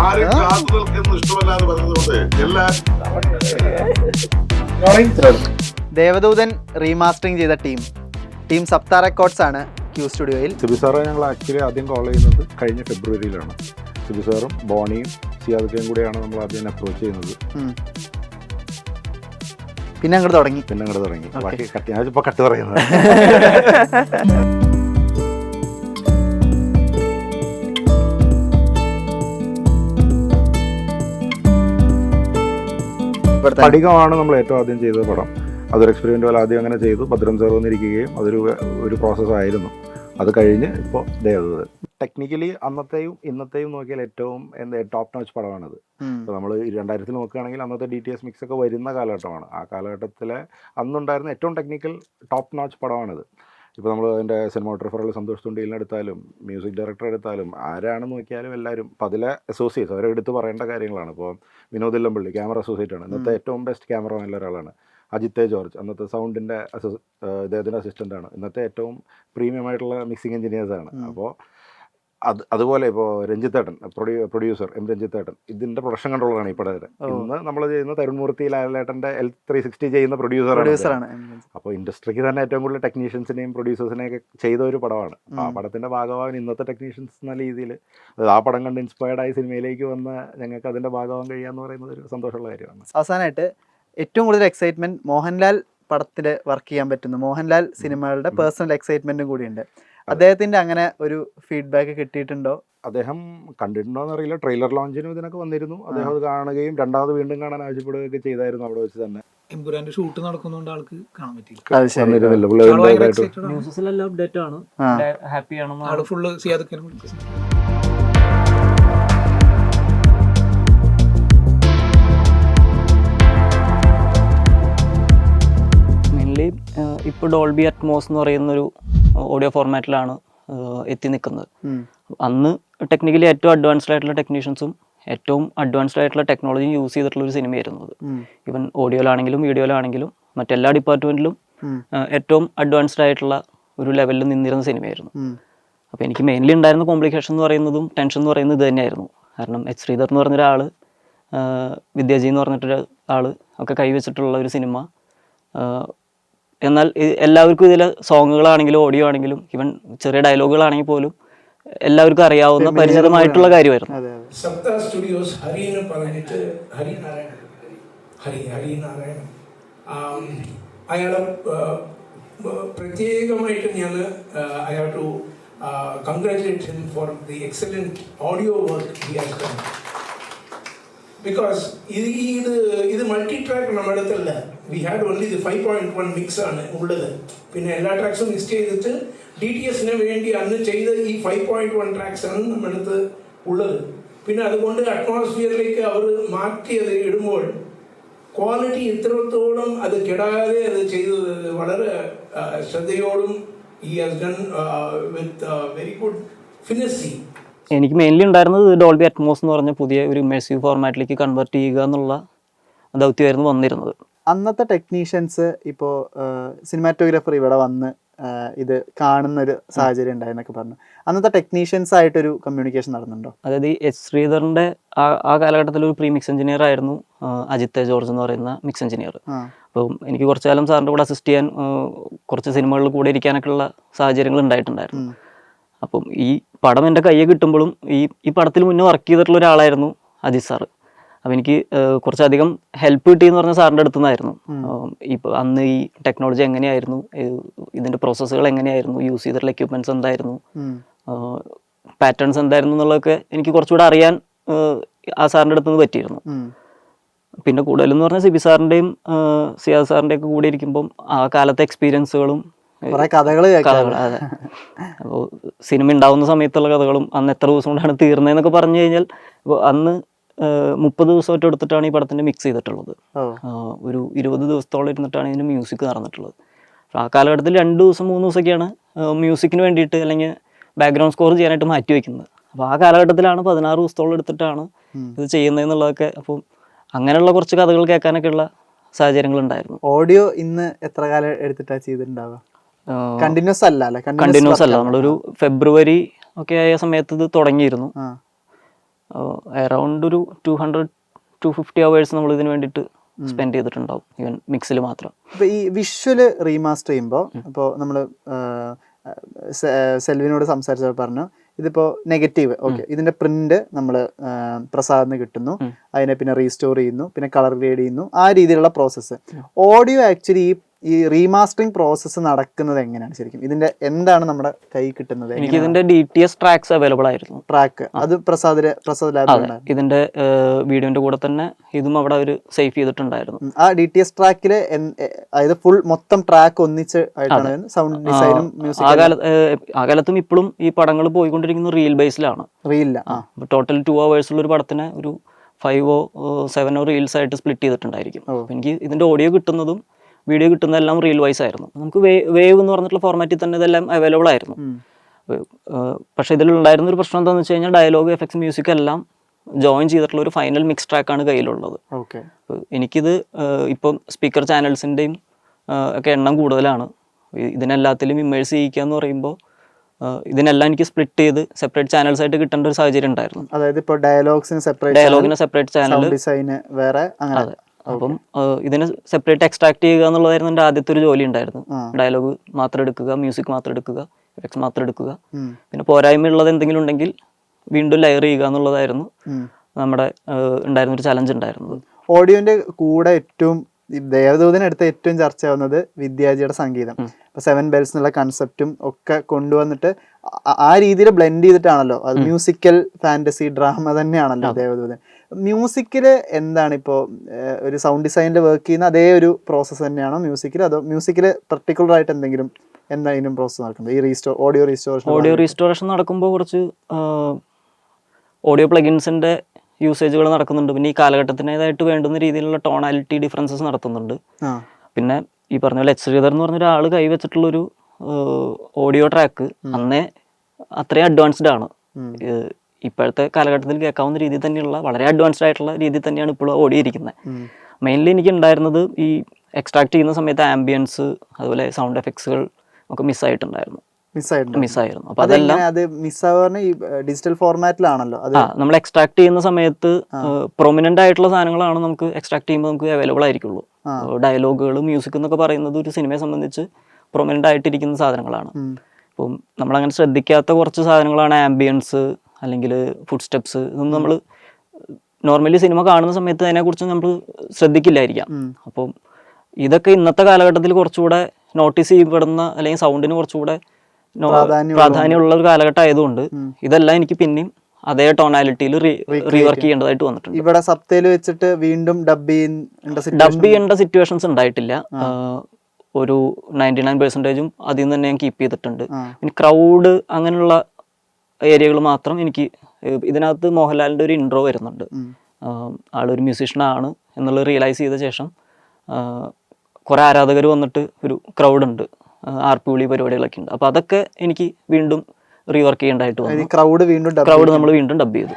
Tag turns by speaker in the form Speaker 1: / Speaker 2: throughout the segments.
Speaker 1: ആരും കാത്തു നിൽക്കുന്ന ഇഷ്ടമല്ലാതെ പറഞ്ഞതുകൊണ്ട് എല്ലാ
Speaker 2: ദേവദൂതൻ റീമാസ്റ്ററിംഗ് ചെയ്ത ടീം ടീം സപ്ത റെക്കോർഡ്സ് ആണ് ക്യൂ സ്റ്റുഡിയോയിൽ
Speaker 3: സിബി സാറെ ഞങ്ങൾ ആക്ച്വലി ആദ്യം കോൾ ചെയ്യുന്നത് കഴിഞ്ഞ ഫെബ്രുവരിയിലാണ് സിബി സാറും ബോണിയും സിയാദക്കയും കൂടെയാണ് നമ്മൾ ആദ്യം അപ്രോച്ച് ചെയ്യുന്നത്.
Speaker 2: പിന്നെ അങ്ങോട്ട് തുടങ്ങി.
Speaker 3: പിന്നെ അങ്ങോട്ട് തുടങ്ങി. ബാക്കി കട്ട് ഞാൻ ഇപ്പോൾ കട്ട് പറയുന്നത്. പഠികമാണ് നമ്മൾ ഏറ്റവും ആദ്യം ചെയ്ത പടം. അതൊരു എക്സ്പെരിമെന്റ് പോലെ ആദ്യം അങ്ങനെ ചെയ്തു. ഭദ്രം സാർ വന്നിരിക്കുകയും അതൊരു ഒരു പ്രോസസ്സായിരുന്നു അത് കഴിഞ്ഞ് ഇപ്പോൾ ദേവദൂതൻ ടെക്നിക്കലി അന്നത്തെയും ഇന്നത്തെയും നോക്കിയാൽ ഏറ്റവും എന്താ ടോപ്പ് നോച്ച് പടമാണിത്. ഇപ്പോൾ നമ്മൾ രണ്ടായിരത്തിൽ നോക്കുകയാണെങ്കിൽ അന്നത്തെ ഡി ടി എസ് മിക്സ് ഒക്കെ വരുന്ന കാലഘട്ടമാണ്. ആ കാലഘട്ടത്തിലെ അന്നുണ്ടായിരുന്ന ഏറ്റവും ടെക്നിക്കൽ ടോപ്പ് നോച്ച് പടമാണിത്. ഇപ്പോൾ നമ്മൾ അതിന്റെ സിനിമാട്ടോഗ്രാഫറുകൾ സന്തോഷ് തുണ്ടിയിലെടുത്താലും മ്യൂസിക് ഡയറക്ടർ എടുത്താലും ആരാണെന്ന് നോക്കിയാലും എല്ലാവരും അപ്പോൾ അതിലെ അസോസിയേറ്റ്സ് അവരെ എടുത്ത് പറയേണ്ട കാര്യങ്ങളാണ്. ഇപ്പോൾ വിനോദ് ഇല്ലമ്പള്ളി ക്യാമറ അസോസിയേറ്റ് ആണ്. ഇന്നത്തെ ഏറ്റവും ബെസ്റ്റ് ക്യാമറമാൻ ഒരാളാണ്. അജിത്തെ ജോർജ് അന്നത്തെ സൗണ്ടിന്റെ അസോ ഇദ്ദേഹത്തിന്റെ അസിസ്റ്റന്റാണ് ഇന്നത്തെ ഏറ്റവും പ്രീമിയം ആയിട്ടുള്ള മിക്സിംഗ് എഞ്ചിനീയേഴ്സാണ്
Speaker 2: ആണ്.
Speaker 3: അപ്പോൾ അത് അതുപോലെ ഇപ്പോൾ രഞ്ജിത്തേട്ടൻ പ്രൊഡ്യൂ പ്രൊഡ്യൂസർ എം രഞ്ജിത്തേട്ടൻ ഇതിന്റെ പ്രൊഡക്ഷൻ കൺട്രോളറാണ് ഈ പടത്തിൽ ഇന്ന് നമ്മൾ ചെയ്യുന്ന തരുൺമൂർത്തി ലാലേട്ടന്റെ എൽ ത്രീ സിക്സ്റ്റി ചെയ്യുന്ന പ്രൊഡ്യൂസറാണ്
Speaker 2: പ്രൊഡ്യൂസറാണ്
Speaker 3: അപ്പോൾ ഇൻഡസ്ട്രിക്ക് തന്നെ ഏറ്റവും കൂടുതൽ ടെക്നീഷ്യൻസിനെയും പ്രൊഡ്യൂസേഴ്സിനെയും ഒക്കെ ചെയ്ത ഒരു പടമാണ്. ആ. പടത്തിന്റെ ഭാഗമാകാൻ ഇന്നത്തെ ടെക്നീഷ്യൻസ് എന്ന രീതിയിൽ ആ പടം കണ്ട് ഇൻസ്പയർഡ് ആയി സിനിമയിലേക്ക് വന്ന ഞങ്ങൾക്ക് അതിന്റെ ഭാഗമാകാൻ കഴിയാന്ന് പറയുന്നത് ഒരു സന്തോഷമുള്ള കാര്യമാണ്.
Speaker 2: അവസാനമായിട്ട് ഏറ്റവും കൂടുതൽ എക്സൈറ്റ്മെന്റ് മോഹൻലാൽ പടത്തിൽ വർക്ക് ചെയ്യാൻ പറ്റുന്നു മോഹൻലാൽ സിനിമകളുടെ പേഴ്സണൽ എക്സൈറ്റ്മെന്റും കൂടിയുണ്ട്. അദ്ദേഹത്തിന്റെ അങ്ങനെ ഒരു ഫീഡ്ബാക്ക് കിട്ടിയിട്ടുണ്ടോ?
Speaker 3: അദ്ദേഹം കണ്ടിട്ടുണ്ടോ എന്നറിയില്ല ട്രെയിലർ ലോഞ്ചിനും ഇതിനൊക്കെ വന്നിരുന്നു. അദ്ദേഹം അത് കാണുകയും രണ്ടാമത് വീണ്ടും കാണാൻ ആവശ്യപ്പെടുകയൊക്കെ ചെയ്തായിരുന്നു അവിടെ വെച്ച് തന്നെ.
Speaker 4: എമ്പുരാന്റെ ഷൂട്ട് നടക്കുന്നതുകൊണ്ട് ആൾക്ക് കാണാൻ പറ്റിയില്ല.
Speaker 5: ന്യൂസസിലെല്ലാം അപ്ഡേറ്റ് ആണ്.
Speaker 2: ആ.
Speaker 5: ഹാപ്പി ആണെന്ന്
Speaker 4: ആൾ ഫുള്ള് സിയാദക്കനെ വിളിക്കും
Speaker 5: മെയിൻലി ഇപ്പോൾ ഡോൾബി അറ്റ്മോസ് എന്ന് പറയുന്ന ഒരു ഓഡിയോ ഫോർമാറ്റിലാണ് എത്തി നിൽക്കുന്നത്. അന്ന് ടെക്നിക്കലി ഏറ്റവും അഡ്വാൻസ്ഡ് ആയിട്ടുള്ള ടെക്നീഷ്യൻസും ഏറ്റവും അഡ്വാൻസ്ഡ് ആയിട്ടുള്ള ടെക്നോളജിയും യൂസ് ചെയ്തിട്ടുള്ള ഒരു സിനിമയായിരുന്നു അത്.
Speaker 2: ഇവൻ
Speaker 5: ഈവൻ ഓഡിയോയിലാണെങ്കിലും വീഡിയോയിലാണെങ്കിലും മറ്റെല്ലാ
Speaker 2: ഡിപ്പാർട്ട്മെന്റിലും
Speaker 5: ഏറ്റവും അഡ്വാൻസ്ഡ് ആയിട്ടുള്ള ഒരു ലെവലിൽ നിന്നിരുന്ന സിനിമയായിരുന്നു. അപ്പോൾ എനിക്ക് മെയിൻലി ഉണ്ടായിരുന്ന കോംപ്ലിക്കേഷൻ എന്ന് പറയുന്നതും ടെൻഷൻ എന്ന് പറയുന്നത് ഇത് തന്നെയായിരുന്നു. കാരണം എച്ച് ശ്രീധർ എന്ന് പറഞ്ഞ ഒരാൾ വിദ്യാജി എന്ന് പറഞ്ഞിട്ടൊരു ആൾ ഒക്കെ കൈവച്ചിട്ടുള്ള ഒരു സിനിമ എന്നാൽ ഇ- എല്ലാവർക്കും ഇതിലെ സോങ്ങുകളാണെങ്കിലും ഓഡിയോ ആണെങ്കിലും ഈവൻ ചെറിയ ഡയലോഗുകളാണെങ്കിൽ പോലും എല്ലാവർക്കും അറിയാവുന്ന പരിചിതമായിട്ടുള്ള കാര്യമായിരുന്നു.
Speaker 2: അതെ അതെ.
Speaker 4: സപ്ത സ്റ്റുഡിയോസ് ഹരി എന്ന് പറഞ്ഞിട്ട് ഹരിനാരായണൻ ഹരി ഹരിനാരായണൻ അയാളെ പ്രത്യേകമായിട്ട് ഞാൻ I have to congratulate him for the excellent audio work he has done because ഇത് ഈ ഇത് ഇത് മൾട്ടി ട്രാക്ക് നമ്മുടെ അടുത്തല്ല. We had only the five point one mix ആണ് ഉള്ളത്. പിന്നെ എല്ലാ ട്രാക്സും മിക്സ് ചെയ്തിട്ട് ഡി ടി എസിന് വേണ്ടി അന്ന് ചെയ്ത ഈ ഫൈവ് പോയിന്റ് വൺ ട്രാക്സ് ആണ് നമ്മുടെ അടുത്ത് ഉള്ളത്. പിന്നെ അതുകൊണ്ട് അറ്റ്മോസ്ഫിയറിലേക്ക് അവർ മാറ്റിയത് ഇടുമ്പോൾ ക്വാളിറ്റി ഇത്രത്തോളം അത് കെടാതെ അത് ചെയ്തത് വളരെ ശ്രദ്ധയോടും ഈ has done with very good finesse
Speaker 5: എനിക്ക് മെയിൻലി ഉണ്ടായിരുന്നത് ഡോൾബി അറ്റ്മോസ് എന്ന് പറഞ്ഞ പുതിയ ഒരു ഇമേഴ്സീവ് ഫോർമാറ്റിലേക്ക് കൺവേർട്ട് ചെയ്യുക എന്നുള്ള ദൗത്യമായിരുന്നു വന്നിരുന്നത്.
Speaker 2: അന്നത്തെ ടെക്നീഷ്യൻസ് ഇപ്പോൾ സിനിമാറ്റോഗ്രാഫർ ഇവിടെ വന്ന് ഇത് കാണുന്ന ഒരു സാഹചര്യം ഉണ്ടായെന്നൊക്കെ പറഞ്ഞു. അന്നത്തെ ടെക്നീഷ്യൻസ് ആയിട്ടൊരു കമ്മ്യൂണിക്കേഷൻ നടന്നുണ്ടോ
Speaker 5: അതായത് ഈ എച്ച് ശ്രീധറിന്റെ ആ കാലഘട്ടത്തിൽ ഒരു പ്രീ മിക്സ് എഞ്ചിനീയർ ആയിരുന്നു അജിത്തെ അജിത്ത് ജോർജ് എന്ന് പറയുന്ന മിക്സ് എഞ്ചിനീയർ അപ്പം എനിക്ക് കുറച്ച് കാലം സാറിന്റെ കൂടെ അസിസ്റ്റ് ചെയ്യാൻ കുറച്ച് സിനിമകളിൽ കൂടെ ഇരിക്കാനൊക്കെ ഉള്ള സാഹചര്യങ്ങൾ ഉണ്ടായിട്ടുണ്ടായിരുന്നു. അപ്പം ഈ പടം എന്റെ കയ്യിൽ കിട്ടുമ്പോഴും ഈ ഈ പടത്തിൽ മുന്നേ വർക്ക് ചെയ്തിട്ടുള്ള ഒരാളായിരുന്നു അജിത് സാറ്. അപ്പം എനിക്ക് കുറച്ചധികം ഹെൽപ്പ് കിട്ടിയെന്ന് പറഞ്ഞ സാറിന്റെ അടുത്തു നിന്നായിരുന്നു ഇപ്പോൾ അന്ന് ഈ ടെക്നോളജി എങ്ങനെയായിരുന്നു? ഇതിന്റെ പ്രോസസ്സുകൾ എങ്ങനെയായിരുന്നു? യൂസ് ചെയ്തിട്ടുള്ള എക്യുപ്മെന്റ്സ് എന്തായിരുന്നു? പാറ്റേൺസ് എന്തായിരുന്നു എന്നുള്ളതൊക്കെ എനിക്ക് കുറച്ചുകൂടെ അറിയാൻ ആ സാറിന്റെ അടുത്ത് നിന്ന് പറ്റിയിരുന്നു പിന്നെ കൂടുതലെന്ന് പറഞ്ഞാൽ സിബി സാറിന്റെയും സിയാ സാറിന്റെ ഒക്കെ കൂടെ ഇരിക്കുമ്പം ആ കാലത്തെ എക്സ്പീരിയൻസുകളും
Speaker 2: കഥകൾ
Speaker 5: അതെ. അപ്പോൾ സിനിമ ഉണ്ടാവുന്ന സമയത്തുള്ള കഥകളും അന്ന് എത്ര ദിവസം കൊണ്ടാണ് തീർന്നതെന്നൊക്കെ പറഞ്ഞു കഴിഞ്ഞാൽ അപ്പോൾ അന്ന് മുപ്പത് ദിവസമായിട്ട് എടുത്തിട്ടാണ് ഈ പടത്തിന്റെ മിക്സ് ചെയ്തിട്ടുള്ളത്. ഒരു ഇരുപത് ദിവസത്തോളം ഇരുന്നിട്ടാണ് ഇതിന് മ്യൂസിക് നടന്നിട്ടുള്ളത്. അപ്പോൾ ആ കാലഘട്ടത്തിൽ രണ്ട് ദിവസം മൂന്ന് ദിവസമൊക്കെയാണ് മ്യൂസിക്കിന് വേണ്ടിയിട്ട് അല്ലെങ്കിൽ ബാക്ക്ഗ്രൗണ്ട് സ്കോർ ചെയ്യാനായിട്ട് മാറ്റി വയ്ക്കുന്നത് അപ്പോൾ ആ കാലഘട്ടത്തിലാണ് പതിനാറ് ദിവസത്തോളം എടുത്തിട്ടാണ് ഇത് ചെയ്യുന്നതെന്നുള്ളതൊക്കെ അപ്പം അങ്ങനെയുള്ള കുറച്ച് കഥകൾ കേൾക്കാനൊക്കെ ഉള്ള സാഹചര്യങ്ങൾ ഉണ്ടായിരുന്നു.
Speaker 2: ഓഡിയോ ഇന്ന് എത്ര കാലം എടുത്തിട്ടാണ് ചെയ്തിട്ടുണ്ടാവുക? കണ്ടിന്യൂസ് അല്ല
Speaker 5: കണ്ടിന്യൂസ് അല്ല. നമ്മളൊരു ഫെബ്രുവരി ഒക്കെ ആയ സമയത്ത് ഇത് തുടങ്ങിയിരുന്നു. അറൗണ്ട് ഒരു two hundred to fifty hours നമ്മൾ ഇതിന് വേണ്ടിയിട്ട് സ്പെൻഡ് ചെയ്തിട്ടുണ്ടാവും ഈവൻ മിക്സിൽ മാത്രം.
Speaker 2: അപ്പോൾ ഈ വിഷ്വൽ റീമാസ്റ്റർ ചെയ്യുമ്പോൾ ഇപ്പോൾ നമ്മൾ സെൽവിനോട് സംസാരിച്ചപ്പോൾ പറഞ്ഞു ഇതിപ്പോ നെഗറ്റീവ് ഓക്കെ ഇതിന്റെ പ്രിന്റ് നമ്മൾ പ്രസാദിന് കിട്ടുന്നു അതിനെ പിന്നെ റീസ്റ്റോർ ചെയ്യുന്നു പിന്നെ കളർ ഗ്രേഡ് ചെയ്യുന്നു ആ രീതിയിലുള്ള പ്രോസസ്സ് ഓഡിയോ ആക്ച്വലി ഈ ഈ റീമാസ്റ്ററിംഗ് പ്രോസസ്സ് നടക്കുന്നത് എങ്ങനെയാണ് ശരിക്കും? ഇതിന്റെ എന്താണ് നമ്മുടെ കൈ കിട്ടുന്നത്?
Speaker 5: എനിക്ക് ഇതിന്റെ D T S tracks available ആയിരുന്നു.
Speaker 2: ട്രാക്ക് അത് പ്രസാദ് പ്രസാദ്
Speaker 5: ലാബ് ഇതിന്റെ വീഡിയോന്റെ കൂടെ തന്നെ ഇതും അവിടെ ഒരു സേവ് ചെയ്തിട്ടുണ്ടായിരുന്നു.
Speaker 2: ആ ഡി ടി എസ് ട്രാക്കിൽ അതായത് ഫുൾ മൊത്തം ട്രാക്ക് ഒന്നിച്ച് ആയിട്ടാണ് സൗണ്ട് ഡിസൈനും മ്യൂസിക്
Speaker 5: ആ കാലത്തും ഇപ്പോഴും ഈ പടങ്ങൾ പോയിക്കൊണ്ടിരിക്കുന്നത് റീൽ ബേസിലാണ്
Speaker 2: റീലില്ല ആ
Speaker 5: ടോട്ടൽ ടു ഉള്ള ഒരു പടത്തിന് ഒരു ഫൈവോ സെവനോ റീൽസ് ആയിട്ട് സ്പ്ലിറ്റ് ചെയ്തിട്ടുണ്ടായിരിക്കും. എനിക്ക് ഇതിന്റെ ഓഡിയോ കിട്ടുന്നതും വീഡിയോ കിട്ടുന്നതെല്ലാം റീൽ വൈസ് ആയിരുന്നു. നമുക്ക് വേവ് എന്ന് പറഞ്ഞിട്ടുള്ള ഫോർമാറ്റിൽ തന്നെ ഇതെല്ലാം അവൈലബിൾ ആയിരുന്നു. പക്ഷെ ഇതിലുണ്ടായിരുന്ന ഒരു പ്രശ്നം എന്താണെന്ന് വെച്ച് കഴിഞ്ഞാൽ ഡയലോഗ് എഫക്ട്സ് മ്യൂസിക് എല്ലാം ജോയിൻ ചെയ്തിട്ടുള്ള ഒരു ഫൈനൽ മിക്സ് ട്രാക്കാണ് കയ്യിലുള്ളത്. എനിക്കിത് ഇപ്പം സ്പീക്കർ ചാനൽസിന്റെയും ഒക്കെ എണ്ണം കൂടുതലാണ്. ഇതിനെല്ലാത്തിലും ഇമേഴ്സ് ചെയ്യിക്കുക എന്ന് പറയുമ്പോൾ ഇതിനെല്ലാം എനിക്ക് സ്പ്ലിറ്റ് ചെയ്ത് സെപ്പറേറ്റ് ചാനൽസ് ആയിട്ട് കിട്ടേണ്ട ഒരു സാഹചര്യം ഉണ്ടായിരുന്നു.
Speaker 2: അതായത് ഇപ്പോൾ ഡയലോഗ്സിന് സെപ്പറേറ്റ്
Speaker 5: ഡയലോഗിന് സെപ്പറേറ്റ് ചാനൽ
Speaker 2: ഡിസൈന് വേറെ അങ്ങനെ
Speaker 5: അപ്പം ഇതിനെ സെപ്പറേറ്റ് എക്സ്ട്രാക്ട് ചെയ്യുക എന്നുള്ളതായിരുന്നു എന്റെ ആദ്യത്തെ ഒരു ജോലി ഉണ്ടായിരുന്നു. ഡയലോഗ് മാത്രം എടുക്കുക മ്യൂസിക് മാത്രം എടുക്കുക എഫക്ട്സ് മാത്രം എടുക്കുക. പിന്നെ പോരായ്മ ഉള്ളത് എന്തെങ്കിലും ഉണ്ടെങ്കിൽ വീണ്ടും ലയർ ചെയ്യുക എന്നുള്ളതായിരുന്നു നമ്മുടെ ഉണ്ടായിരുന്ന ഒരു ചലഞ്ച് ഉണ്ടായിരുന്നത്.
Speaker 2: ഓഡിയോന്റെ കൂടെ ഏറ്റവും ദേവദൂതനടുത്ത് ഏറ്റവും ചർച്ച ഏറ്റവും ചർച്ചയാവുന്നത് വിദ്യാജിയുടെ സംഗീതം. ഇപ്പൊ സെവൻ ബെൽസ് എന്നുള്ള കൺസെപ്റ്റും ഒക്കെ കൊണ്ടുവന്നിട്ട് ആ- ആ രീതിയിൽ ബ്ലെൻഡ് ചെയ്തിട്ടാണല്ലോ. അത് മ്യൂസിക്കൽ ഫാന്റസി ഡ്രാമ തന്നെയാണല്ലോ ദേവദൂതൻ. മ്യൂസിക്കിൽ എന്താണ് ഇപ്പോൾ ഒരു സൗണ്ട് ഡിസൈനിൽ വർക്ക് ചെയ്യുന്ന അതേ ഒരു പ്രോസസ്സ് തന്നെയാണോ മ്യൂസിക്കിൽ അതോ മ്യൂസിക്കിൽ പെർട്ടിക്കുലർ ആയിട്ട് എന്തെങ്കിലും എന്തായാലും പ്രോസസ്സ് നടക്കുന്നത് ഈ restore audio restoration
Speaker 5: audio restoration നടക്കുമ്പോൾ കുറച്ച് ഓഡിയോ പ്ലഗിൻസിന്റെ യൂസേജുകൾ നടക്കുന്നുണ്ട്. പിന്നെ ഈ കാലഘട്ടത്തിനേതായിട്ട് വേണ്ടുന്ന രീതിയിലുള്ള ടോണാലിറ്റി ഡിഫറൻസസ് നടത്തുന്നുണ്ട്. പിന്നെ ഈ പറഞ്ഞ പോലെ എച്ച് ശ്രീധർ എന്ന് പറഞ്ഞ ഒരാൾ കൈവച്ചിട്ടുള്ളൊരു ഓഡിയോ ട്രാക്ക് അന്നേ അത്രയും അഡ്വാൻസ്ഡ് ആണ്. ഇപ്പോഴത്തെ കാലഘട്ടത്തിൽ കേൾക്കാവുന്ന രീതിയിൽ തന്നെയുള്ള വളരെ അഡ്വാൻസ്ഡ് ആയിട്ടുള്ള രീതിയിൽ തന്നെയാണ് ഇപ്പോഴും ഓടിയിരിക്കുന്നത്. മെയിൻലി എനിക്ക് ഉണ്ടായിരുന്നത് ഈ എക്സ്ട്രാക്ട് ചെയ്യുന്ന സമയത്ത് ആംബിയൻസ് അതുപോലെ സൗണ്ട് എഫക്ട്സുകൾ ഒക്കെ മിസ്സായിട്ടുണ്ടായിരുന്നു
Speaker 2: മിസ്സായിട്ടുണ്ട്
Speaker 5: മിസ്സായിരുന്നു അപ്പൊ അതെല്ലാം
Speaker 2: അത് മിസ്സാവാറിന് ഈ ഡിജിറ്റൽ ഫോർമാറ്റിലാണല്ലോ
Speaker 5: നമ്മൾ എക്സ്ട്രാക്ട് ചെയ്യുന്ന സമയത്ത് പ്രൊമിനന്റ് ആയിട്ടുള്ള സാധനങ്ങളാണ് നമുക്ക് എക്സ്ട്രാക്ട് ചെയ്യുമ്പോൾ നമുക്ക് അവൈലബിൾ ആയിരിക്കുള്ളൂ. ഡയലോഗുകൾ മ്യൂസിക് എന്നൊക്കെ പറയുന്നത് ഒരു സിനിമയെ സംബന്ധിച്ച് പ്രൊമിനന്റ് ആയിട്ടിരിക്കുന്ന സാധനങ്ങളാണ്. ഇപ്പം നമ്മളങ്ങനെ ശ്രദ്ധിക്കാത്ത കുറച്ച് സാധനങ്ങളാണ് ആംബിയൻസ് അല്ലെങ്കിൽ ഫുഡ് സ്റ്റെപ്സ് ഇതൊന്നും നമ്മൾ നോർമലി സിനിമ കാണുന്ന സമയത്ത് അതിനെക്കുറിച്ച് നമ്മൾ ശ്രദ്ധിക്കില്ലായിരിക്കാം. അപ്പം ഇതൊക്കെ ഇന്നത്തെ കാലഘട്ടത്തിൽ കുറച്ചുകൂടെ നോട്ടീസ് ചെയ്യപ്പെടുന്ന അല്ലെങ്കിൽ സൗണ്ടിന് കുറച്ചുകൂടെ
Speaker 2: പ്രാധാന്യമുള്ള
Speaker 5: ഒരു കാലഘട്ടം ആയതുകൊണ്ട് ഇതെല്ലാം എനിക്ക് പിന്നെയും അതേ ടോണാലിറ്റിയിൽ റീവർക്ക് ചെയ്യേണ്ടതായിട്ട് വന്നിട്ടുണ്ട്.
Speaker 2: ഇവിടെ സബ്തയിൽ വെച്ചിട്ട് വീണ്ടും ഡബ്
Speaker 5: ഡബ് ചെയ്യേണ്ട സിറ്റുവേഷൻസ് ഉണ്ടായിട്ടില്ല. ഒരു നയന്റി നയൻ പെർസെന്റേജും അതിൽ നിന്ന് തന്നെ ഞാൻ കീപ്പ് ചെയ്തിട്ടുണ്ട്. പിന്നെ ക്രൗഡ് അങ്ങനെയുള്ള ഏരിയകൾ മാത്രം എനിക്ക് ഇതിനകത്ത് മോഹൻലാലിന്റെ ഒരു ഇൻട്രോ വരുന്നുണ്ട്. ആളൊരു മ്യൂസീഷ്യനാണ് എന്നുള്ളത് റിയലൈസ് ചെയ്ത ശേഷം കുറേ ആരാധകർ വന്നിട്ട് ഒരു ക്രൗഡ് ഉണ്ട്. ആർ പി വിളി പരിപാടികളൊക്കെ ഉണ്ട്. അപ്പോൾ അതൊക്കെ എനിക്ക് വീണ്ടും റീവർക്ക് ചെയ്യേണ്ടതായിട്ട് വന്നു.
Speaker 2: ക്രൗഡ് വീണ്ടും
Speaker 5: ക്രൗഡ് നമ്മൾ വീണ്ടും ഡബ് ചെയ്തു.